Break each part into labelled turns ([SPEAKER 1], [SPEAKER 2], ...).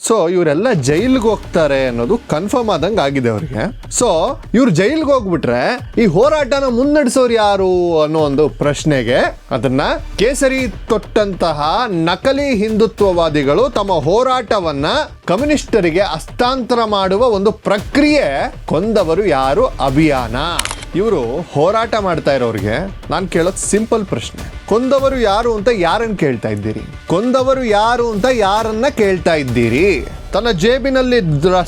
[SPEAKER 1] So ಇವರೆಲ್ಲ ಜೈಲ್ಗೆ ಹೋಗ್ತಾರೆ ಅನ್ನೋದು ಕನ್ಫರ್ಮ್ ಆದಂಗೆ ಆಗಿದೆ ಅವರಿಗೆ. ಸೊ ಇವ್ರು ಜೈಲ್ಗೆ ಹೋಗ್ಬಿಟ್ರೆ ಈ ಹೋರಾಟನ ಮುನ್ನಡೆಸೋರು ಯಾರು ಅನ್ನೋ ಒಂದು ಪ್ರಶ್ನೆಗೆ ಅದನ್ನ ಕೇಸರಿ ತೊಟ್ಟಂತಹ ನಕಲಿ ಹಿಂದುತ್ವವಾದಿಗಳು ತಮ್ಮ ಹೋರಾಟವನ್ನ ಕಮ್ಯುನಿಸ್ಟರಿಗೆ ಹಸ್ತಾಂತರ ಮಾಡುವ ಒಂದು ಪ್ರಕ್ರಿಯೆ ಕೊಂದವರು ಯಾರು? ಅಭಿಯಾನ. ಇವರು ಹೋರಾಟ ಮಾಡ್ತಾ ಇರೋರಿಗೆ ನಾನು ಕೇಳೋದು ಸಿಂಪಲ್ ಪ್ರಶ್ನೆ. ಕೊಂದವರು ಯಾರು ಅಂತ ಯಾರನ್ನ ಕೇಳ್ತಾ ಇದ್ದೀರಿ? ಕೊಂದವರು ಯಾರು ಅಂತ ಯಾರನ್ನ ಕೇಳ್ತಾ ಇದ್ದೀರಿ? ತನ್ನ ಜೇಬಿನಲ್ಲಿ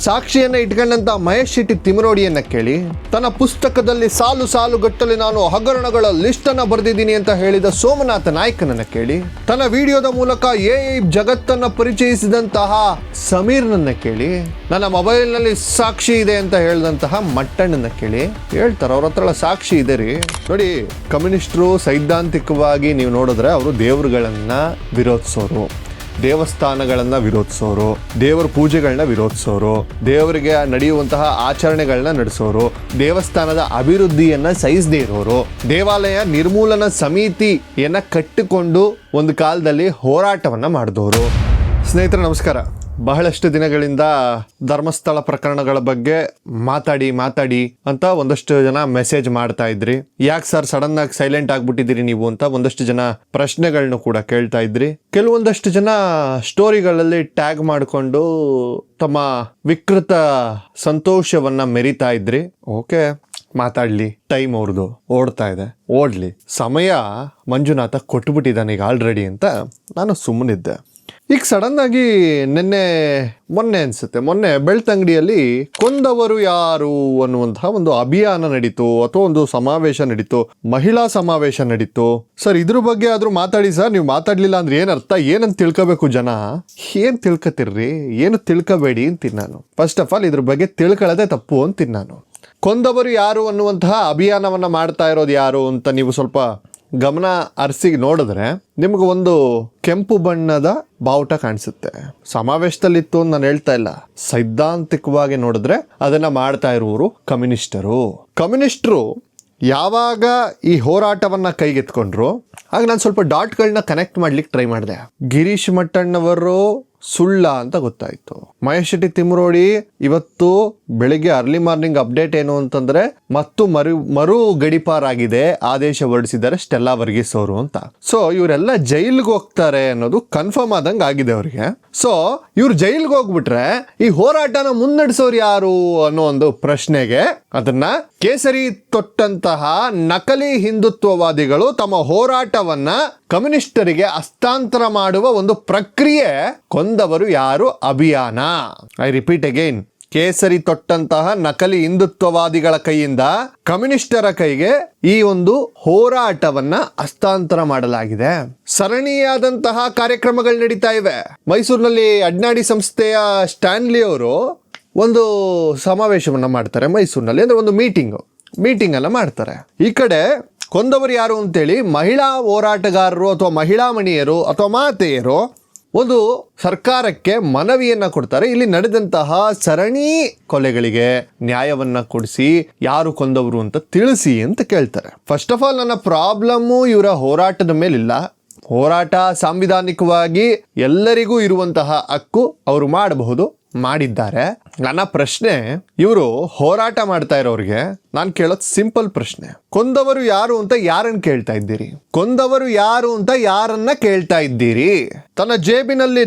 [SPEAKER 1] ಸಾಕ್ಷಿಯನ್ನು ಇಟ್ಕೊಂಡಂತ ಮಹೇಶ್ ಶೆಟ್ಟಿ ತಿಮರೋಡಿಯನ್ನ ಕೇಳಿ, ತನ್ನ ಪುಸ್ತಕದಲ್ಲಿ ಸಾಲು ಸಾಲು ಗಟ್ಟಲೆ ನಾನು ಹಗರಣಗಳ ಲಿಸ್ಟ್ ಅನ್ನ ಬರೆದಿದ್ದೀನಿ ಅಂತ ಹೇಳಿದ ಸೋಮನಾಥ ನಾಯ್ಕನನ್ನ ಕೇಳಿ, ತನ್ನ ವಿಡಿಯೋದ ಮೂಲಕ ಎ ಜಗತ್ತನ್ನ ಪರಿಚಯಿಸಿದಂತಹ ಸಮೀರ್ನನ್ನು ಕೇಳಿ, ನನ್ನ ಮೊಬೈಲ್ನಲ್ಲಿ ಸಾಕ್ಷಿ ಇದೆ ಅಂತ ಹೇಳಿದಂತಹ ಮಟ್ಟಣ್ಣನ ಕೇಳಿ, ಹೇಳ್ತಾರೆ ಅವ್ರ ಹತ್ರ ಸಾಕ್ಷಿ ಇದೆ ರೀ. ನೋಡಿ, ಕಮ್ಯುನಿಸ್ಟರು ಸೈದ್ಧಾಂತಿಕವಾಗಿ ನೀವು ನೋಡಿದ್ರೆ ಅವರು ದೇವರುಗಳನ್ನು ವಿರೋಧಿಸೋರು. ದೇವಸ್ಥಾನಗಳನ್ನ ವಿರೋಧಿಸೋರು, ದೇವರ ಪೂಜೆಗಳನ್ನ ವಿರೋಧಿಸೋರು, ದೇವರಿಗೆ ನಡೆಯುವಂತಹ ಆಚರಣೆಗಳನ್ನ ನಡೆಸೋರು, ದೇವಸ್ಥಾನದ ಅಭಿವೃದ್ಧಿಯನ್ನ ಸಹಿಸದೇ ಇರೋರು, ದೇವಾಲಯ ನಿರ್ಮೂಲನ ಸಮಿತಿಯನ್ನು ಕಟ್ಟಿಕೊಂಡು ಒಂದು ಕಾಲದಲ್ಲಿ ಹೋರಾಟವನ್ನ ಮಾಡಿದವರು ಸ್ನೇಹಿತರೆ, ನಮಸ್ಕಾರ. ಬಹಳಷ್ಟು ದಿನಗಳಿಂದ ಧರ್ಮಸ್ಥಳ ಪ್ರಕರಣಗಳ ಬಗ್ಗೆ ಮಾತಾಡಿ ಮಾತಾಡಿ ಅಂತ ಒಂದಷ್ಟು ಜನ ಮೆಸೇಜ್ ಮಾಡ್ತಾ ಇದ್ರಿ. ಯಾಕೆ ಸರ್ ಸಡನ್ ಆಗಿ ಸೈಲೆಂಟ್ ಆಗ್ಬಿಟ್ಟಿದ್ದೀರಿ ನೀವು ಅಂತ ಒಂದಷ್ಟು ಜನ ಪ್ರಶ್ನೆಗಳನ್ನು ಕೂಡ ಕೇಳ್ತಾ ಇದ್ರಿ. ಕೆಲವೊಂದಷ್ಟು ಜನ ಸ್ಟೋರಿಗಳಲ್ಲಿ ಟ್ಯಾಗ್ ಮಾಡಿಕೊಂಡು ತಮ್ಮ ವಿಕೃತ ಸಂತೋಷವನ್ನ ಮೆರಿತಾ ಇದ್ರಿ. ಓಕೆ, ಮಾತಾಡ್ಲಿ. ಟೈಮ್ ಅವ್ರದ್ದು ಓಡ್ತಾ ಇದೆ. ಓಡ್ಲಿ. ಸಮಯ ಮಂಜುನಾಥ ಕೊಟ್ಬಿಟ್ಟಿದ್ದಾನೆ ಈಗ ಆಲ್ರೆಡಿ ಅಂತ ನಾನು ಸುಮ್ಮನಿದ್ದೆ ಈಗ ಸಡನ್ ಆಗಿ ನಿನ್ನೆ ಮೊನ್ನೆ ಅನ್ಸುತ್ತೆ, ಮೊನ್ನೆ ಬೆಳ್ತಂಗಡಿಯಲ್ಲಿ ಕೊಂದವರು ಯಾರು ಅನ್ನುವಂತಹ ಒಂದು ಅಭಿಯಾನ ನಡೀತು, ಅಥವಾ ಒಂದು ಸಮಾವೇಶ ನಡೀತು, ಮಹಿಳಾ ಸಮಾವೇಶ ನಡೀತು. ಸರ್ ಇದ್ರ ಬಗ್ಗೆ ಆದ್ರೂ ಮಾತಾಡಿ ಸರ್ ನೀವು ಮಾತಾಡ್ಲಿಲ್ಲ ಅಂದ್ರೆ ಏನ್ ಅರ್ಥ, ಏನಂತ ತಿಳ್ಕೋಬೇಕು ಜನ? ಏನ್ ತಿಳ್ಕತಿರ್ರಿ? ಏನು ತಿಳ್ಕಬೇಡಿ ಅಂತೀನಿ ನಾನು. ಫಸ್ಟ್ ಆಫ್ ಆಲ್ ಇದ್ರ ಬಗ್ಗೆ ತಿಳ್ಕೊಳ್ಳೋದೇ ತಪ್ಪು ಅಂತೀನಿ ನಾನು. ಕೊಂದವರು ಯಾರು ಅನ್ನುವಂತಹ ಅಭಿಯಾನವನ್ನ ಮಾಡ್ತಾ ಇರೋದು ಯಾರು ಅಂತ ನೀವು ಸ್ವಲ್ಪ ಗಮನ ಹರಿಸಿ ನೋಡಿದ್ರೆ ನಿಮ್ಗೆ ಒಂದು ಕೆಂಪು ಬಣ್ಣದ ಬಾವುಟ ಕಾಣಿಸುತ್ತೆ. ಸಮಾವೇಶದಲ್ಲಿತ್ತು ಅಂತ ನಾನು ಹೇಳ್ತಾ ಇಲ್ಲ. ಸೈದ್ಧಾಂತಿಕವಾಗಿ ನೋಡಿದ್ರೆ ಅದನ್ನ ಮಾಡ್ತಾ ಇರುವವರು ಕಮ್ಯುನಿಸ್ಟರು. ಕಮ್ಯುನಿಸ್ಟರು ಯಾವಾಗ ಈ ಹೋರಾಟವನ್ನು ಕೈಗೆತ್ಕೊಂಡ್ರು ಆಗ ನಾನು ಸ್ವಲ್ಪ ಡಾಟ್ಗಳನ್ನ ಕನೆಕ್ಟ್ ಮಾಡ್ಲಿಕ್ಕೆ ಟ್ರೈ ಮಾಡಿದೆ. ಗಿರೀಶ್ ಮಟ್ಟಣ್ಣವರು ಸುಳ್ಳ ಅಂತ ಗೊತ್ತಾಯ್ತು. ಮಹೇಶ್ ಶೆಟ್ಟಿ ತಿಮ್ರೋಡಿ ಇವತ್ತು ಬೆಳಿಗ್ಗೆ ಅರ್ಲಿ ಮಾರ್ನಿಂಗ್ ಅಪ್ಡೇಟ್ ಏನು ಅಂತಂದ್ರೆ, ಮತ್ತು ಮರು ಮರು ಗಡಿಪಾರಾಗಿದೆ, ಆದೇಶ ಹೊರಡಿಸಿದ್ದಾರೆ ಸ್ಟೆಲ್ಲಾ ವರ್ಗೀಸ್ ಅವರು ಅಂತ. ಸೊ ಇವರೆಲ್ಲ ಜೈಲ್ಗೆ ಹೋಗ್ತಾರೆ ಅನ್ನೋದು ಕನ್ಫರ್ಮ್ ಆದಂಗೆ ಆಗಿದೆ ಅವರಿಗೆ. ಸೊ ಇವ್ರು ಜೈಲ್ಗೆ ಹೋಗ್ಬಿಟ್ರೆ ಈ ಹೋರಾಟನ ಮುನ್ನಡೆಸೋರು ಯಾರು ಅನ್ನೋ ಒಂದು ಪ್ರಶ್ನೆಗೆ ಅದನ್ನ ಕೇಸರಿ ತೊಟ್ಟಂತಹ ನಕಲಿ ಹಿಂದುತ್ವವಾದಿಗಳು ತಮ್ಮ ಹೋರಾಟವನ್ನ ಕಮ್ಯುನಿಸ್ಟರಿಗೆ ಹಸ್ತಾಂತರ ಮಾಡುವ ಒಂದು ಪ್ರಕ್ರಿಯೆ ಕೊಂದವರು ಯಾರು? ಅಭಿಯಾನ. ಐ ರಿಪೀಟ್ ಅಗೈನ್ ಕೇಸರಿ ತೊಟ್ಟಂತಹ ನಕಲಿ ಹಿಂದುತ್ವವಾದಿಗಳ ಕೈಯಿಂದ ಕಮ್ಯುನಿಸ್ಟರ ಕೈಗೆ ಈ ಒಂದು ಹೋರಾಟವನ್ನ ಹಸ್ತಾಂತರ ಮಾಡಲಾಗಿದೆ. ಸರಣಿಯಾದಂತಹ ಕಾರ್ಯಕ್ರಮಗಳು ನಡೀತಾ ಇವೆ. ಮೈಸೂರಿನಲ್ಲಿ ಅಡ್ನಾಡಿ ಸಂಸ್ಥೆಯ ಸ್ಟ್ಯಾನ್ಲಿ ಅವರು ಒಂದು ಸಮಾವೇಶವನ್ನು ಮಾಡ್ತಾರೆ ಮೈಸೂರಿನಲ್ಲಿ. ಅಂದರೆ ಒಂದು ಮೀಟಿಂಗು ಮೀಟಿಂಗ್ ಅನ್ನ ಮಾಡ್ತಾರೆ. ಈ ಕಡೆ ಕೊಂದವರು ಯಾರು ಅಂತೇಳಿ ಮಹಿಳಾ ಹೋರಾಟಗಾರರು ಅಥವಾ ಮಹಿಳಾ ಮಣಿಯರು ಅಥವಾ ಮಾತೆಯರು ಒಂದು ಸರ್ಕಾರಕ್ಕೆ ಮನವಿಯನ್ನು ಕೊಡ್ತಾರೆ. ಇಲ್ಲಿ ನಡೆದಂತಹ ಸರಣಿ ಕೊಲೆಗಳಿಗೆ ನ್ಯಾಯವನ್ನ ಕೊಡಿಸಿ ಯಾರು ಕೊಂದವರು ಅಂತ ತಿಳಿಸಿ ಅಂತ ಕೇಳ್ತಾರೆ. ಫಸ್ಟ್ ಆಫ್ ಆಲ್ ನನ್ನ ಪ್ರಾಬ್ಲಮ್ಮು ಇವರ ಹೋರಾಟದ ಮೇಲಿಲ್ಲ. ಹೋರಾಟ ಸಾಂವಿಧಾನಿಕವಾಗಿ ಎಲ್ಲರಿಗೂ ಇರುವಂತಹ ಹಕ್ಕು ಅವರು ಮಾಡಬಹುದು. ಮಾಡಿದ್ದಾರೆ. ನನ್ನ ಪ್ರಶ್ನೆ, ಇವರು ಹೋರಾಟ ಮಾಡ್ತಾ ಇರೋರಿಗೆ ನಾನು ಕೇಳೋದು ಸಿಂಪಲ್ ಪ್ರಶ್ನೆ. ಕೊಂದವರು ಯಾರು ಅಂತ ಯಾರನ್ನ ಕೇಳ್ತಾ ಇದ್ದೀರಿ? ಕೊಂದವರು ಯಾರು ಅಂತ ಯಾರನ್ನ ಕೇಳ್ತಾ ಇದ್ದೀರಿ? ತನ್ನ ಜೇಬಿನಲ್ಲಿ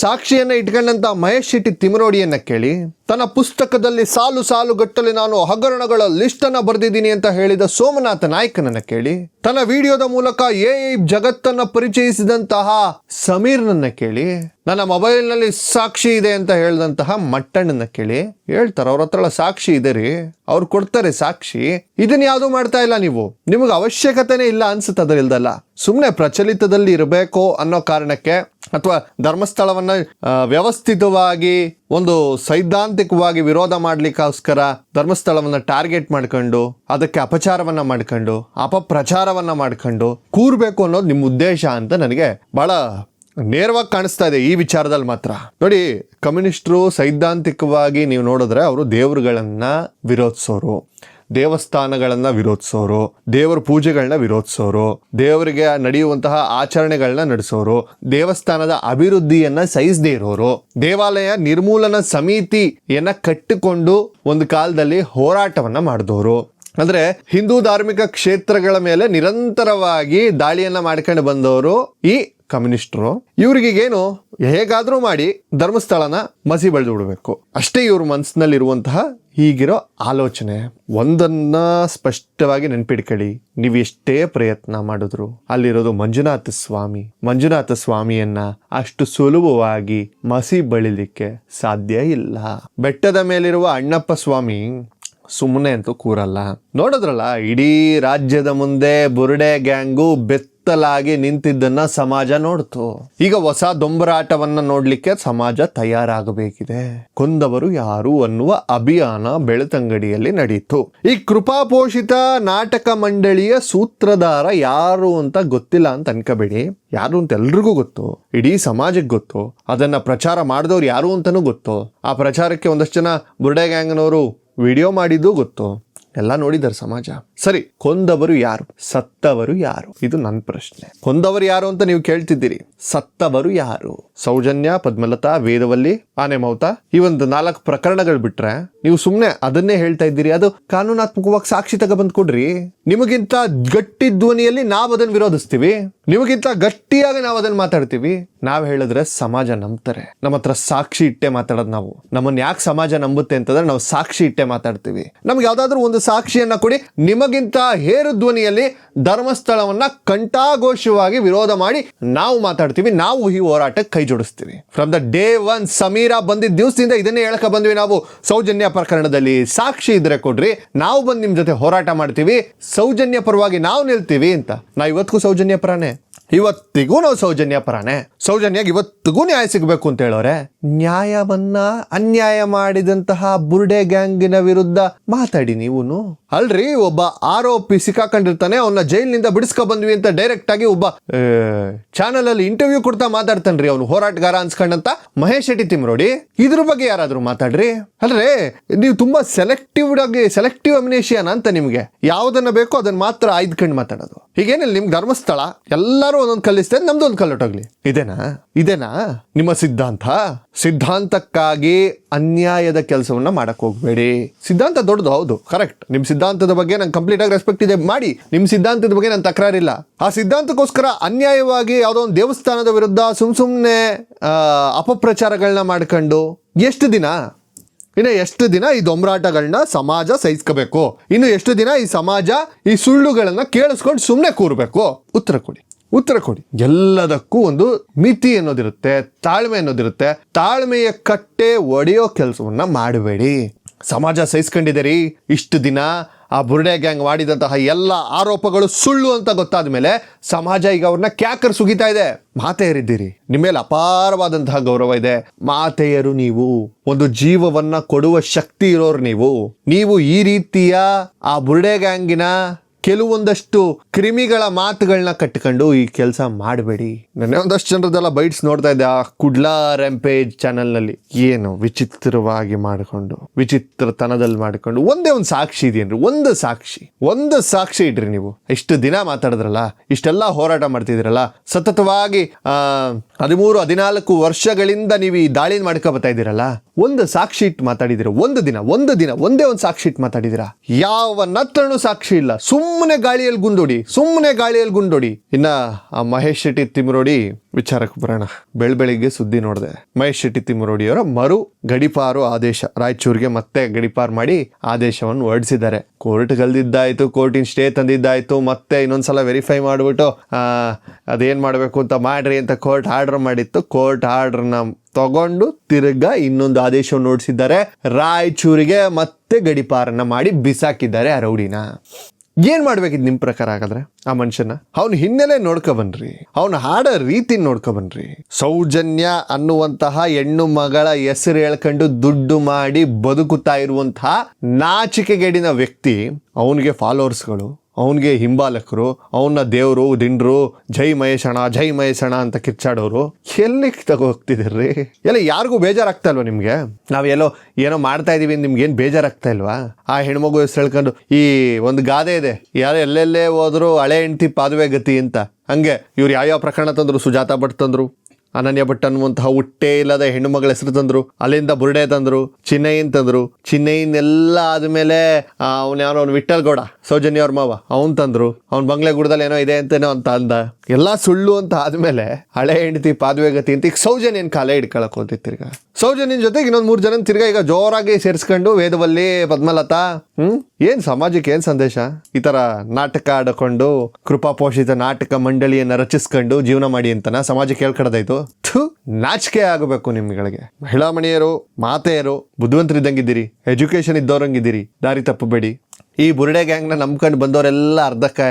[SPEAKER 1] ಸಾಕ್ಷಿಯನ್ನ ಇಟ್ಕೊಂಡಂತ ಮಹೇಶ್ ಶೆಟ್ಟಿ ತಿಮರೋಡಿಯನ್ನ ಕೇಳಿ, ತನ್ನ ಪುಸ್ತಕದಲ್ಲಿ ಸಾಲು ಸಾಲು ಗಟ್ಟಲೆ ನಾನು ಹಗರಣಗಳ ಲಿಸ್ಟ್ ಅನ್ನ ಬರೆದಿದ್ದೀನಿ ಅಂತ ಹೇಳಿದ ಸೋಮನಾಥ ನಾಯ್ಕನನ್ನ ಕೇಳಿ ತನ್ನ ವಿಡಿಯೋದ ಮೂಲಕ ಎಐ ಜಗತ್ತನ್ನ ಪರಿಚಯಿಸಿದಂತಹ ಸಮೀರ್ನನ್ನ ಕೇಳಿ, ನನ್ನ ಮೊಬೈಲ್ನಲ್ಲಿ ಸಾಕ್ಷಿ ಇದೆ ಅಂತ ಹೇಳಿದಂತಹ ಮಟ್ಟಣ್ಣನ ಕೇಳಿ, ಹೇಳ್ತಾರೆ ಅವ್ರ ಹತ್ರ ಸಾಕ್ಷಿ ಇದೆ ರೀ. ಅವ್ರು ಕೊಡ್ತಾರೆ ಸಾಕ್ಷಿ. ಇದನ್ನ ಯಾವುದು ಮಾಡ್ತಾ ಇಲ್ಲ ನೀವು. ನಿಮಗೆ ಅವಶ್ಯಕತೆನೇ ಇಲ್ಲ ಅನ್ಸುತ್ತೆ ಅದರಿಲ್ದಲ್ಲ. ಸುಮ್ಮನೆ ಪ್ರಚಲಿತದಲ್ಲಿ ಇರಬೇಕು ಅನ್ನೋ ಕಾರಣಕ್ಕೆ ಅಥವಾ ಧರ್ಮಸ್ಥಳವನ್ನ ವ್ಯವಸ್ಥಿತವಾಗಿ ಒಂದು ಸೈದ್ಧಾಂತಿಕವಾಗಿ ವಿರೋಧ ಮಾಡ್ಲಿಕ್ಕೋಸ್ಕರ ಧರ್ಮಸ್ಥಳವನ್ನ ಟಾರ್ಗೆಟ್ ಮಾಡ್ಕೊಂಡು, ಅದಕ್ಕೆ ಅಪಚಾರವನ್ನ ಮಾಡ್ಕೊಂಡು, ಅಪಪ್ರಚಾರವನ್ನ ಮಾಡ್ಕೊಂಡು ಕೂರ್ಬೇಕು ಅನ್ನೋದು ನಿಮ್ಮ ಉದ್ದೇಶ ಅಂತ ನನಗೆ ಬಹಳ ನೇರವಾಗಿ ಕಾಣಿಸ್ತಾ ಇದೆ ಈ ವಿಚಾರದಲ್ಲಿ ಮಾತ್ರ. ನೋಡಿ, ಕಮ್ಯುನಿಸ್ಟರು ಸೈದ್ಧಾಂತಿಕವಾಗಿ ನೀವು ನೋಡಿದ್ರೆ ಅವರು ದೇವರುಗಳನ್ನ ವಿರೋಧಿಸೋರು, ದೇವಸ್ಥಾನಗಳನ್ನ ವಿರೋಧಿಸೋರು, ದೇವರ ಪೂಜೆಗಳನ್ನ ವಿರೋಧಿಸೋರು, ದೇವರಿಗೆ ನಡೆಯುವಂತಹ ಆಚರಣೆಗಳನ್ನ ನಡೆಸೋರು, ದೇವಸ್ಥಾನದ ಅಭಿವೃದ್ಧಿಯನ್ನ ಸಹಿಸದೇ ಇರೋರು, ದೇವಾಲಯ ನಿರ್ಮೂಲನ ಸಮಿತಿಯನ್ನ ಕಟ್ಟಿಕೊಂಡು ಒಂದು ಕಾಲದಲ್ಲಿ ಹೋರಾಟವನ್ನ ಮಾಡಿದವರು ಅಂದ್ರೆ ಹಿಂದೂ ಧಾರ್ಮಿಕ ಕ್ಷೇತ್ರಗಳ ಮೇಲೆ ನಿರಂತರವಾಗಿ ದಾಳಿಯನ್ನ ಮಾಡ್ಕೊಂಡು ಬಂದವರು ಈ ಕಮ್ಯುನಿಸ್ಟ್ರು. ಇವ್ರಿಗೇನು ಹೇಗಾದ್ರೂ ಮಾಡಿ ಧರ್ಮಸ್ಥಳನ ಮಸಿ ಬೆಳೆದು ಬಿಡಬೇಕು. ಅಷ್ಟೇ ಇವ್ರ ಮನಸ್ಸಿನಲ್ಲಿರುವಂತಹ ಹೀಗಿರೋ ಆಲೋಚನೆ. ಒಂದನ್ನ ಸ್ಪಷ್ಟವಾಗಿ ನೆನ್ಪಿಡ್ಕೊಳ್ಳಿ. ನೀವು ಎಷ್ಟೇ ಪ್ರಯತ್ನ ಮಾಡಿದ್ರು ಅಲ್ಲಿರೋದು ಮಂಜುನಾಥ ಸ್ವಾಮಿ. ಮಂಜುನಾಥ ಸ್ವಾಮಿಯನ್ನ ಅಷ್ಟು ಸುಲಭವಾಗಿ ಮಸಿ ಬಳಿಲಿಕ್ಕೆ ಸಾಧ್ಯ ಇಲ್ಲ. ಬೆಟ್ಟದ ಮೇಲಿರುವ ಅಣ್ಣಪ್ಪ ಸ್ವಾಮಿ ಸುಮ್ಮನೆ ಅಂತೂ ಕೂರಲ್ಲ. ನೋಡಿದ್ರಲ್ಲ, ಇಡೀ ರಾಜ್ಯದ ಮುಂದೆ ಬುರುಡೆ ಗ್ಯಾಂಗು ಬೆತ್ತಲಾಗಿ ನಿಂತಿದ್ದನ್ನ ಸಮಾಜ ನೋಡ್ತು. ಈಗ ಹೊಸ ದೊಂಬರಾಟವನ್ನ ನೋಡ್ಲಿಕ್ಕೆ ಸಮಾಜ ತಯಾರಾಗಬೇಕಿದೆ. ಕೊಂದವರು ಯಾರು ಅನ್ನುವ ಅಭಿಯಾನ ಬೆಳತಂಗಡಿಯಲ್ಲಿ ನಡೆಯಿತು ಈ ಕೃಪಾಪೋಷಿತ ನಾಟಕ ಮಂಡಳಿಯ ಸೂತ್ರಧಾರ ಯಾರು ಅಂತ ಗೊತ್ತಿಲ್ಲ ಅಂತ ಅನ್ಕೋಬೇಡಿ. ಯಾರು ಅಂತ ಎಲ್ರಿಗೂ ಗೊತ್ತು. ಇಡೀ ಸಮಾಜಕ್ಕೆ ಗೊತ್ತು. ಅದನ್ನ ಪ್ರಚಾರ ಮಾಡಿದವ್ರು ಯಾರು ಅಂತಾನೂ ಗೊತ್ತು. ಆ ಪ್ರಚಾರಕ್ಕೆ ಒಂದಷ್ಟು ಜನ ಬುರ್ಡೆ ಗ್ಯಾಂಗ್ನವರು ವಿಡಿಯೋ ಮಾಡಿದ್ದು ಗೊತ್ತು. ಎಲ್ಲ ನೋಡಿದ್ದಾರೆ ಸಮಾಜ. ಸರಿ, ಕೊಂದವರು ಯಾರು? ಸತ್ತವರು ಯಾರು? ಇದು ನನ್ನ ಪ್ರಶ್ನೆ. ಕೊಂದವರು ಯಾರು ಅಂತ ನೀವು ಕೇಳ್ತಿದ್ದೀರಿ? ಸತ್ತವರು ಯಾರು? ಸೌಜನ್ಯ, ಪದ್ಮಲತಾ, ವೇದವಲ್ಲಿ ಆನೆ ಮೌತ ಈ ಒಂದು ನಾಲ್ಕು ಪ್ರಕರಣಗಳು ಬಿಟ್ರೆ ನೀವು ಸುಮ್ಮನೆ ಅದನ್ನೇ ಹೇಳ್ತಾ ಇದ್ದೀರಿ. ಅದು ಕಾನೂನಾತ್ಮಕವಾಗಿ ಸಾಕ್ಷಿ ತಗೊಬಂದ್ ಕೊಡ್ರಿ. ನಿಮಗಿಂತ ಗಟ್ಟಿ ಧ್ವನಿಯಲ್ಲಿ ನಾವು ಅದನ್ನ ವಿರೋಧಿಸ್ತೀವಿ. ನಿಮಗಿಂತ ಗಟ್ಟಿಯಾಗಿ ನಾವು ಅದನ್ನ ಮಾತಾಡ್ತೀವಿ. ನಾವ್ ಹೇಳಿದ್ರೆ ಸಮಾಜ ನಂಬ್ತಾರೆ. ನಮ್ಮ ಹತ್ರ ಸಾಕ್ಷಿ ಇಟ್ಟೆ ಮಾತಾಡೋದು ನಾವು. ನಮ್ಮನ್ನ ಯಾಕೆ ಸಮಾಜ ನಂಬುತ್ತೆ ಅಂತಂದ್ರೆ ನಾವು ಸಾಕ್ಷಿ ಇಟ್ಟೆ ಮಾತಾಡ್ತೀವಿ. ನಮ್ಗೆ ಯಾವ್ದಾದ್ರು ಒಂದು ಸಾಕ್ಷಿಯನ್ನ ಕೊಡಿ. ನಿಮಗಿಂತ ಹೇರು ಧ್ವನಿಯಲ್ಲಿ ಧರ್ಮಸ್ಥಳವನ್ನ ಕಂಠಾಘೋಷವಾಗಿ ವಿರೋಧ ಮಾಡಿ ನಾವು ಮಾತಾಡ್ತೀವಿ. ನಾವು ಈ ಹೋರಾಟಕ್ಕೆ ಕೈ ಜೋಡಿಸ್ತೀವಿ. From the day one Sameera ಬಂದಿದ್ದ ದಿವಸದಿಂದ ಇದನ್ನೇ ಹೇಳಕ ಬಂದ್ವಿ ನಾವು. ಸೌಜನ್ಯ ಪ್ರಕರಣದಲ್ಲಿ ಸಾಕ್ಷಿ ಇದ್ರೆ ಕೊಡ್ರಿ. ನಾವು ಬಂದು ನಿಮ್ ಜೊತೆ ಹೋರಾಟ ಮಾಡ್ತೀವಿ. ಸೌಜನ್ಯ ಪರವಾಗಿ ನಾವು ನಿಲ್ತೀವಿ ಅಂತ. ನಾ ಇವತ್ತಿಗೂ ಸೌಜನ್ಯ ಪರನೇ. ಇವತ್ತಿಗೂ ನಾವು ಸೌಜನ್ಯ ಪರನೇ ಸೌಜನ್ಯಾಗ ಇವತ್ತಿಗೂ ನ್ಯಾಯ ಸಿಗಬೇಕು ಅಂತ ಹೇಳೋರೆ. ನ್ಯಾಯವನ್ನ ಅನ್ಯಾಯ ಮಾಡಿದಂತಹ ಬುರ್ಡೆ ಗ್ಯಾಂಗಿನ ವಿರುದ್ಧ ಮಾತಾಡಿ ನೀವುನು. ಅಲ್ರಿ, ಒಬ್ಬ ಆರೋಪಿ ಸಿಕ್ಕಾಕೊಂಡಿರ್ತಾನೆ ಅವನ್ನ ಜೈಲಿನಿಂದ ಬಿಡಿಸ್ಕೊ ಬಂದ್ವಿ ಅಂತ ಡೈರೆಕ್ಟ್ ಆಗಿ ಒಬ್ಬ ಚಾನಲ್ ಅಲ್ಲಿ ಇಂಟರ್ವ್ಯೂ ಕೊಡ್ತಾ ಮಾತಾಡ್ತಾನ್ರಿ ಅವನು. ಹೋರಾಟಗಾರ ಅನ್ಸ್ಕೊಂಡಂತ. ಮಹೇಶ್ ಶೆಟ್ಟಿ ತಿಮ್ರೋಡಿ, ಇದ್ರ ಬಗ್ಗೆ ಯಾರಾದ್ರೂ ಮಾತಾಡ್ರಿ? ಅಲ್ರಿ, ನೀವು ತುಂಬಾ ಸೆಲೆಕ್ಟಿವ್ ಆಗಿ ಸೆಲೆಕ್ಟಿವ್ ಅಮಿನೇಷಿಯನ್ ಅಂತ ನಿಮ್ಗೆ. ಯಾವ್ದನ್ನ ಬೇಕೋ ಅದನ್ನ ಮಾತ್ರ ಆಯ್ದುಕೊಂಡು ಮಾತಾಡೋದು. ಈಗೇನಿಲ್ಲ ನಿಮ್ಗೆ ಧರ್ಮಸ್ಥಳ, ಎಲ್ಲರೂ ಒಂದೊಂದು ಕಲ್ಲಿಸ್ತೇನೆ ನಮ್ದು ಒಂದು ಕಲ್ಲೊಟ್ಟೋಗ್ಲಿ ಇದೇನಾ? ಇದೇನಾ? ನಿಮ್ಮ ಸಿದ್ಧಾಂತ? ಸಿದ್ಧಾಂತಕ್ಕಾಗಿ ಅನ್ಯಾಯದ ಕೆಲಸವನ್ನ ಮಾಡಕ್ ಹೋಗ್ಬೇಡಿ. ಸಿದ್ಧಾಂತ ದೊಡ್ಡದು, ಹೌದು ಕರೆಕ್ಟ್ ನಿಮ್ ಸಿದ್ಧಾಂತದ ಬಗ್ಗೆ ನಂಗೆ ಕಂಪ್ಲೀಟ್ ಆಗಿ ರೆಸ್ಪೆಕ್ಟ್ ಇದೆ. ಮಾಡಿ, ನಿಮ್ ಸಿದ್ಧಾಂತದ ಬಗ್ಗೆ ನನ್ನ ತಕರಾರಿಲ್ಲ. ಆ ಸಿದ್ಧಾಂತಕ್ಕೋಸ್ಕರ ಅನ್ಯಾಯವಾಗಿ ಯಾವುದೋ ಒಂದು ದೇವಸ್ಥಾನದ ವಿರುದ್ಧ ಸುಮ್ ಸುಮ್ನೆ ಅಪಪ್ರಚಾರಗಳನ್ನ ಮಾಡ್ಕೊಂಡು ಎಷ್ಟು ದಿನ? ಇನ್ನು ಎಷ್ಟು ದಿನ ಈ ದೊಂಬರಾಟಗಳನ್ನ ಸಮಾಜ ಸಹಿಸ್ಕೋಬೇಕು? ಇನ್ನು ಎಷ್ಟು ದಿನ ಈ ಸಮಾಜ ಈ ಸುಳ್ಳುಗಳನ್ನ ಕೇಳಿಸ್ಕೊಂಡು ಸುಮ್ಮನೆ ಕೂರ್ಬೇಕು? ಉತ್ತರ ಕೊಡಿ. ಉತ್ತರ ಕೊಡಿ. ಎಲ್ಲದಕ್ಕೂ ಒಂದು ಮಿತಿ ಅನ್ನೋದಿರುತ್ತೆ, ತಾಳ್ಮೆ ಅನ್ನೋದಿರುತ್ತೆ. ತಾಳ್ಮೆಯ ಕಟ್ಟೆ ಒಡೆಯೋ ಕೆಲಸವನ್ನ ಮಾಡಬೇಡಿ. ಸಮಾಜ ಸಹಿಸ್ಕೊಂಡಿದ್ದೀರಿ. ಇಷ್ಟು ದಿನ ಆ ಬುರ್ಡೆ ಗ್ಯಾಂಗ್ ಮಾಡಿದಂತಹ ಎಲ್ಲ ಆರೋಪಗಳು ಸುಳ್ಳು ಅಂತ ಗೊತ್ತಾದ ಮೇಲೆ ಸಮಾಜ ಈಗ ಅವ್ರನ್ನ ಕ್ಯಾಕರ್ ಸುಗಿತಾ ಇದೆ. ಮಾತೆಯರಿದ್ದೀರಿ ನಿಮ್ಮ ಮೇಲೆ ಅಪಾರವಾದಂತಹ ಗೌರವ ಇದೆ. ಮಾತೆಯರು ನೀವು, ಒಂದು ಜೀವವನ್ನ ಕೊಡುವ ಶಕ್ತಿ ಇರೋರು ನೀವು. ನೀವು ಈ ರೀತಿಯ ಆ ಬುರ್ಡೆ ಗ್ಯಾಂಗಿನ ಕೆಲವೊಂದಷ್ಟು ಕ್ರಿಮಿಗಳ ಮಾತುಗಳನ್ನ ಕಟ್ಕೊಂಡು ಈ ಕೆಲಸ ಮಾಡಬೇಡಿ. ನೆನ್ನೆ ಒಂದಷ್ಟು ಜನರದೆಲ್ಲ ಬೈಟ್ಸ್ ನೋಡ್ತಾ ಇದ್ದೆ ಆ ಕುಡ್ಲಾ ರೆಂಪೇಜ್ ಚಾನಲ್ನಲ್ಲಿ. ಏನು ವಿಚಿತ್ರವಾಗಿ ಮಾಡಿಕೊಂಡು, ವಿಚಿತ್ರತನದಲ್ಲಿ ಮಾಡಿಕೊಂಡು, ಒಂದೇ ಒಂದು ಸಾಕ್ಷಿ ಇದೆಯೇನ್ರಿ ಒಂದು ಸಾಕ್ಷಿ. ಒಂದು ಸಾಕ್ಷಿ ಇಡ್ರಿ ನೀವು. ಇಷ್ಟು ದಿನ ಮಾತಾಡಿದ್ರಲ್ಲ, ಇಷ್ಟೆಲ್ಲ ಹೋರಾಟ ಮಾಡ್ತಿದ್ದೀರಲ್ಲ, ಸತತವಾಗಿ ಹದಿಮೂರು, ಹದಿನಾಲ್ಕು ವರ್ಷಗಳಿಂದ ನೀವು ಈ ದಾಳಿನ ಮಾಡ್ಕೊ ಬರ್ತಾ ಇದ್ದೀರಲ್ಲ ಒಂದು ಸಾಕ್ಷಿ ಇಟ್ಟು ಮಾತಾಡಿದಿರ? ಒಂದು ದಿನ ಒಂದು ದಿನ, ಒಂದೇ ಒಂದು ಸಾಕ್ಷಿ ಇಟ್ಟು ಮಾತಾಡಿದಿರ? ಯಾವ ನತ್ರನೂ ಸಾಕ್ಷಿ ಇಲ್ಲ. ಸುಮ್ಮನೆ ಗಾಳಿಯಲ್ಲಿ ಗುಂಡೋಡಿ ಸುಮ್ಮನೆ ಗಾಳಿಯಲ್ಲಿ ಗುಂಡೋಡಿ. ಇನ್ನ ಆ ಮಹೇಶ್ ಶೆಟ್ಟಿ ತಿಮ್ರೋಡಿ ವಿಚಾರಕ್ಕೆ ಬರೋಣ. ಬೆಳ್ ಬೆಳಿಗ್ಗೆ ಸುದ್ದಿ ನೋಡಿದೆ. ಮಹೇಶ್ ಶೆಟ್ಟಿ ತಿಮ್ಮರೋಡಿಯವರ ಮರು ಗಡಿಪಾರು ಆದೇಶ. ರಾಯಚೂರಿಗೆ ಮತ್ತೆ ಗಡಿಪಾರು ಮಾಡಿ ಆದೇಶವನ್ನು ಹೊರಡಿಸಿದ್ದಾರೆ. ಕೋರ್ಟ್ ಗಲ್ದಿದ್ದಾಯ್ತು ಕೋರ್ಟಿನ ಸ್ಟೇ ತಂದಿದ್ದಾಯ್ತು, ಮತ್ತೆ ಇನ್ನೊಂದ್ಸಲ ವೆರಿಫೈ ಮಾಡಿಬಿಟ್ಟು ಅದೇನ್ ಮಾಡಬೇಕು ಅಂತ ಮಾಡ್ರಿ ಅಂತ ಕೋರ್ಟ್ ಆರ್ಡರ್ ಮಾಡಿತ್ತು. ಕೋರ್ಟ್ ಆರ್ಡರ್ನ ತಗೊಂಡು ತಿರ್ಗ ಇನ್ನೊಂದು ಆದೇಶವನ್ನು ನೋಡಿಸಿದ್ದಾರೆ ರಾಯಚೂರಿಗೆ ಮತ್ತೆ ಗಡಿಪಾರನ್ನ ಮಾಡಿ ಬಿಸಾಕಿದ್ದಾರೆ ಆ ರೌಡಿನ. ಏನ್ ಮಾಡ್ಬೇಕಿದ್ ನಿಮ್ ಪ್ರಕಾರ ಹಾಗಾದ್ರೆ? ಆ ಮನುಷ್ಯನ? ಅವನ ಹಿನ್ನೆಲೆ ನೋಡ್ಕೊ ಬನ್ರಿ. ಅವನ ಹಾಡೋ ರೀತಿ ನೋಡ್ಕೊ ಬನ್ರಿ. ಸೌಜನ್ಯ ಅನ್ನುವಂತಹ ಹೆಣ್ಣು ಮಗಳ ಹೆಸರು ಹೇಳ್ಕೊಂಡು ದುಡ್ಡು ಮಾಡಿ ಬದುಕುತ್ತಾ ಇರುವಂತಹ ನಾಚಿಕೆಗೇಡಿನ ವ್ಯಕ್ತಿ, ಅವನಿಗೆ ಫಾಲೋವರ್ಸ್ಗಳು ಅವನಿಗೆ ಹಿಂಬಾಲಕರು, ಅವನ್ನ ದೇವರು, ದಿಂಡ್ರು, ಜೈ ಮಹೇಶಣ ಜೈ ಮಹೇಶಣ ಅಂತ ಕಿರ್ಚಾಡೋರು ಎಲ್ಲಿ ತಗೋ ಎಲ್ಲ ಯಾರಿಗೂ ಬೇಜಾರಾಗ್ತಾ ಇಲ್ವಾ ನಿಮ್ಗೆ ನಾವೆಲ್ಲೋ ಏನೋ ಮಾಡ್ತಾ ಇದೀವಿ ನಿಮ್ಗೆ ಏನ್ ಬೇಜಾರಾಗ್ತಾ ಇಲ್ವಾ ಆ ಹೆಣ್ಮಗು ಹೇಳ್ಕೊಂಡು, ಈ ಒಂದು ಗಾದೆ ಇದೆ. ಯಾರು ಎಲ್ಲೆಲ್ಲೇ ಹೋದ್ರು ಹಳೆ ಹೆಂಡತಿ ಪಾದುವೆ ಗತಿ ಅಂತ. ಹಂಗೆ ಇವ್ರು ಯಾವ್ಯಾವ ಪ್ರಕರಣ ತಂದ್ರು? ಸುಜಾತ ಭಟ್ ತಂದ್ರು. ಅನನ್ಯ ಭಟ್ ಅನ್ನುವಂತಹ ಹುಟ್ಟೇ ಇಲ್ಲದ ಹೆಣ್ಣು ಮಗಳ ಹೆಸರು ತಂದ್ರು. ಅಲ್ಲಿಂದ ಬುರುಡೆ ತಂದ್ರು ಚಿನ್ನೈನ್ ತಂದ್ರು. ಚಿನ್ನೈನ್ ಎಲ್ಲ ಆದ್ಮೇಲೆ ಅವನ ಯಾರೋ ಅವ್ನು ವಿಠಲ್ ಗೌಡ, ಸೌಜನ್ಯ ಅವ್ರ ಮಾವ, ಅವನ್ ತಂದ್ರು. ಅವ್ನ ಬಂಗ್ಲೆ ಗುಡದಲ್ಲಿ ಏನೋ ಇದೆ ಅಂತೇನೋ ಅಂತ ಅಂದ. ಎಲ್ಲಾ ಸುಳ್ಳು ಅಂತ ಆದ್ಮೇಲೆ, ಹಳೆ ಹೆಂಡತಿ ಪಾದ್ವೇಗತಿ ಗತಿ ಅಂತ ಈಗ ಸೌಜನ್ಯನ್ ಕಾಲೇ ಹಿಡ್ಕೊಳಕ್ ಹೋಗ್ತಿ ತಿರ್ಗಾ. ಸೌಜನ್ಯನ್ ಜೊತೆಗೆ ಇನ್ನೊಂದ್ ಮೂರ್ ಜನ ತಿರ್ಗಾ ಈಗ ಜೋರಾಗಿ ಸೇರ್ಸ್ಕೊಂಡು ವೇದವಲ್ಲಿ, ಪದ್ಮಲತಾ, ಹ್ಮ್? ಏನ್ ಸಮಾಜಕ್ಕೆ ಏನ್ ಸಂದೇಶ? ಈ ತರ ನಾಟಕ ಆಡಿಕೊಂಡು ಕೃಪಾಪೋಷಿತ ನಾಟಕ ಮಂಡಳಿಯನ್ನ ರಚಿಸ್ಕೊಂಡು ಜೀವನ ಮಾಡಿ ಅಂತನ ಸಮಾಜಕ್ಕೆ ಹೇಳ್ಕಡದಾಯ್ತು. ಥು, ನಾಚಿಕೆ ಆಗಬೇಕು ನಿಮ್ಗಳಿಗೆ. ಮಹಿಳಾ ಮಣಿಯರು ಮಾತೆಯರು, ಬುದ್ಧಿವಂತರಿದ್ದಂಗಿದ್ದೀರಿ ಎಜುಕೇಶನ್ ಇದ್ದವ್ರಂಗಿದ್ದೀರಿ, ದಾರಿ ತಪ್ಪಬೇಡಿ. ಈ ಬುರುಡೆ ಗ್ಯಾಂಗ್ನ ನಂಬ್ಕೊಂಡು ಬಂದವರೆಲ್ಲ ಅರ್ಧಕ್ಕೆ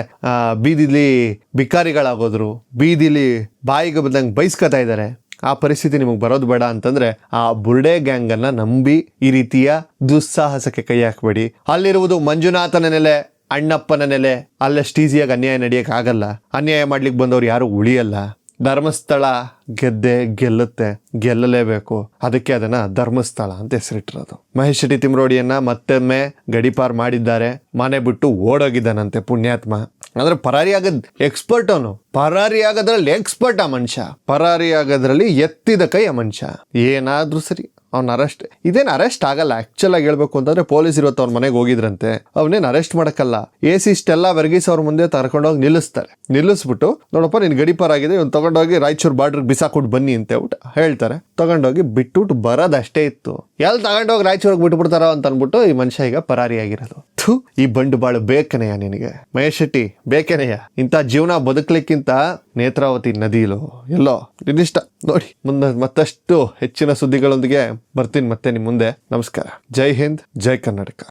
[SPEAKER 1] ಬೀದಿಲಿ ಬಿಕಾರಿಗಳಾಗೋದ್ರು ಬೀದಿಲಿ ಬಾಯಿಗೆ ಬಂದಂಗೆ ಬೈಸ್ಕೊತಾ ಇದ್ದಾರೆ. ಆ ಪರಿಸ್ಥಿತಿ ನಿಮಗೆ ಬರೋದು ಬೇಡ ಅಂತಂದ್ರೆ ಆ ಬುರ್ಡೆ ಗ್ಯಾಂಗ್ ಅನ್ನ ನಂಬಿ ಈ ರೀತಿಯ ದುಸ್ಸಾಹಸಕ್ಕೆ ಕೈ ಹಾಕಬೇಡಿ. ಅಲ್ಲಿರುವುದು ಮಂಜುನಾಥನ ನೆಲೆ, ಅಣ್ಣಪ್ಪನ ನೆಲೆ. ಅಲ್ಲಷ್ಟು ಈಸಿಯಾಗಿ ಅನ್ಯಾಯ ನಡೆಯಕ್ಕೆ ಆಗಲ್ಲ. ಅನ್ಯಾಯ ಮಾಡ್ಲಿಕ್ಕೆ ಬಂದವ್ರು ಯಾರು ಉಳಿಯಲ್ಲ. ಧರ್ಮಸ್ಥಳ ಗೆದ್ದೆ ಗೆಲ್ಲುತ್ತೆ, ಗೆಲ್ಲಲೇಬೇಕು. ಅದಕ್ಕೆ ಅದನ್ನ ಧರ್ಮಸ್ಥಳ ಅಂತ ಹೆಸರಿಟ್ಟಿರೋದು. ಮಹೇಶ್ ಶೆಟ್ಟಿ ತಿಮ್ರೋಡಿಯನ್ನ ಮತ್ತೊಮ್ಮೆ ಗಡಿಪಾರ್ ಮಾಡಿದ್ದಾರೆ. ಮನೆ ಬಿಟ್ಟು ಓಡೋಗಿದ್ದಾನಂತೆ ಪುಣ್ಯಾತ್ಮ. ಅಂದ್ರೆ ಪರಾರಿ ಆಗದ್ ಎಕ್ಸ್ಪರ್ಟ್ ಅವನು. ಪರಾರಿ ಆಗೋದ್ರಲ್ಲಿ ಎಕ್ಸ್ಪರ್ಟ್ ಆ ಮನುಷ್ಯ. ಪರಾರಿ ಆಗೋದ್ರಲ್ಲಿ ಎತ್ತಿದ ಕೈ ಆ ಮನುಷ್ಯ. ಏನಾದ್ರೂ ಸರಿ. ಅವ್ನ ಅರೆಸ್ಟ್ ಇದೇನು ಅರೆಸ್ಟ್ ಆಗಲ್ಲ. ಆಕ್ಚುಲ್ ಆಗಿ ಹೇಳ್ಬೇಕು ಅಂತಂದ್ರೆ ಪೊಲೀಸ್ ಇವತ್ತು ಅವ್ರ ಮನೆಗೆ ಹೋಗಿದ್ರಂತೆ. ಅವನೇನು ಅರೆಸ್ಟ್ ಮಾಡಕ್ಕಲ್ಲ. ಎ ಸಿ ಇಷ್ಟೆಲ್ಲ ವರ್ಗೀಸ್ ಅವ್ರ ಮುಂದೆ ತರ್ಕೊಂಡೋಗಿ ನಿಲ್ಲಿಸ್ತಾರೆ. ನಿಲ್ಲಿಸ್ಬಿಟ್ಟು, ನೋಡಪ್ಪ, ನಿನ್ ಗಡಿಪಾರ ಆಗಿದೆ ಇವ್ನು ತಗೊಂಡೋಗಿ ರಾಯಚೂರು ಬಾರ್ಡರ್ ಬಿಸಾಕ್ಬಿಟ್ಟು ಬನ್ನಿ ಅಂತ ಹೇಳ್ತಾರೆ. ತಗೊಂಡೋಗಿ ಬಿಟ್ಬಿಟ್ಟು ಬರೋದಷ್ಟೇ ಇತ್ತು. ಎಲ್ಲಿ ತಗೊಂಡೋಗಿ ರಾಯಚೂರಿಗೆ ಬಿಟ್ಬಿಡ್ತಾರೋ ಅಂತ ಅನ್ಬಿಟ್ಟು ಈ ಮನುಷ್ಯ ಈಗ ಪರಾರಿ ಆಗಿರೋದು. ಥು, ಈ ಬಂಡು ಬಾಳು ಬೇಕನೆಯ ನಿನಗೆ? ಮಹೇಶ್ ಶೆಟ್ಟಿ, ಬೇಕನೆಯ? ಇಂಥ ಜೀವನ ಬದುಕಲಿಕ್ಕಿಂತ ನೇತ್ರಾವತಿ ನದಿಲು ಎಲ್ಲೋ? ನಿನ್ನಿಷ್ಟ? ನೋಡಿ, ಮುಂದೆ ಮತ್ತಷ್ಟು ಹೆಚ್ಚಿನ ಸುದ್ದಿಗಳೊಂದಿಗೆ ಬರ್ತೀನಿ ಮತ್ತೆ ನಿಮ್ಮ ಮುಂದೆ. ನಮಸ್ಕಾರ. ಜೈ ಹಿಂದ್, ಜೈ ಕರ್ನಾಟಕ.